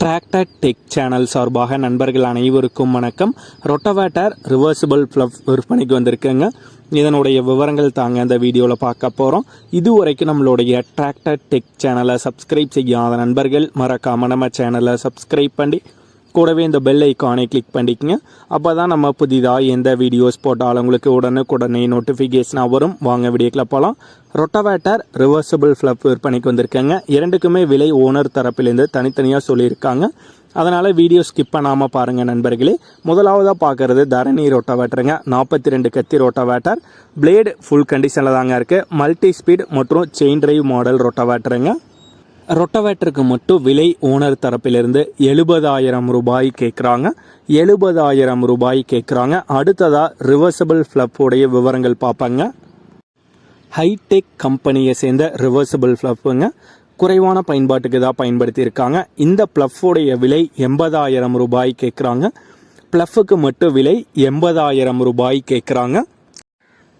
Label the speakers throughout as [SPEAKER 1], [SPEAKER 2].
[SPEAKER 1] Tractor tech channel சார்பாக நண்பர்கள் அனைவருக்கும் வணக்கம். ரொட்டவேட்டர் ரிவர்சிபிள் ஃப்ளப் விற்பனைக்கு வந்திருக்குங்க இதனுடைய விவரங்கள் தாங்க இந்த வீடியோவில் பார்க்க போகிறோம் இதுவரைக்கும் நம்மளுடைய டிராக்டர் டெக் சேனலை சப்ஸ்கிரைப் செய்யாத நண்பர்கள் மறக்காமல் நம்ம சேனலை சப்ஸ்கிரைப் பண்ணி கூடவே இந்த பெல் ஐக்கானை கிளிக் பண்ணிக்கங்க. அப்போ தான் நம்ம புதிதாக எந்த வீடியோஸ் போட்டாலும் உங்களுக்கு உடனுக்குடனே நோட்டிஃபிகேஷனாக வரும். வாங்க வீடியோக்கில் போகலாம் ரொட்டவேட்டர் ரிவர்சபிள் ஃப்ளப் விற்பனைக்கு வந்திருக்கேங்க. இரண்டுக்குமே விலை ஓனர் தரப்பிலேருந்து தனித்தனியாக சொல்லியிருக்காங்க. அதனால் வீடியோ ஸ்கிப் பண்ணாமல் பாருங்கள் நண்பர்களே. முதலாவதாக பார்க்குறது தரணி ரோட்டாவேட்டருங்க நாற்பத்தி ரெண்டு கத்தி ரோட்டாவேட்டர் பிளேடு ஃபுல் கண்டிஷனில் தாங்க இருக்குது மல்டி ஸ்பீட் மற்றும் செயின் டிரைவ் மாடல் ரோட்டாவேட்டருங்க ரொட்டவேட்டருக்கு மட்டும் விலை ஓனர் தரப்பிலிருந்து எழுபதாயிரம் ரூபாய் கேட்குறாங்க. எழுபதாயிரம் ரூபாய் கேட்குறாங்க. அடுத்ததாக ரிவர்சபிள் ஃப்ளப்புடைய விவரங்கள் பார்ப்பாங்க. ஹைடெக் கம்பெனியை சேர்ந்த ரிவர்சபிள் ஃப்ளப்புங்க குறைவான பயன்பாட்டுக்கு தான் பயன்படுத்தியிருக்காங்க. இந்த ப்ளஃபுடைய விலை எண்பதாயிரம் ரூபாய் கேட்குறாங்க. ப்ளஃபுக்கு மட்டும் விலை எண்பதாயிரம் ரூபாய் கேட்குறாங்க.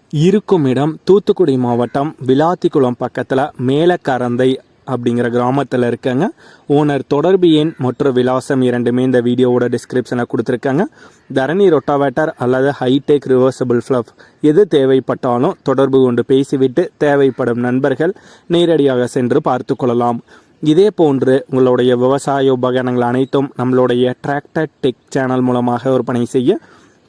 [SPEAKER 1] இருக்கும் இடம் தூத்துக்குடி மாவட்டம் விளாத்திக்குளம் பக்கத்தில் மேலக்கரந்தை அப்படிங்கிற கிராமத்தில் இருக்கங்க. ஓனர் தொடர்பு எண் மற்றும் விலாசம் இரண்டுமே இந்த வீடியோவோட டிஸ்கிரிப்ஷனில் கொடுத்துருக்காங்க. தரணி ரொட்டாவேட்டர் அல்லது ஹைடெக் ரிவர்சபிள் ஃப்ளப் எது தேவைப்பட்டாலும் தொடர்பு கொண்டு பேசிவிட்டு தேவைப்படும் நண்பர்கள் நேரடியாக சென்று பார்த்து கொள்ளலாம். இதே போன்று உங்களுடைய விவசாய உபகரணங்கள் அனைத்தும் நம்மளுடைய டிராக்டர் டெக் சேனல் மூலமாக விற்பனை செய்ய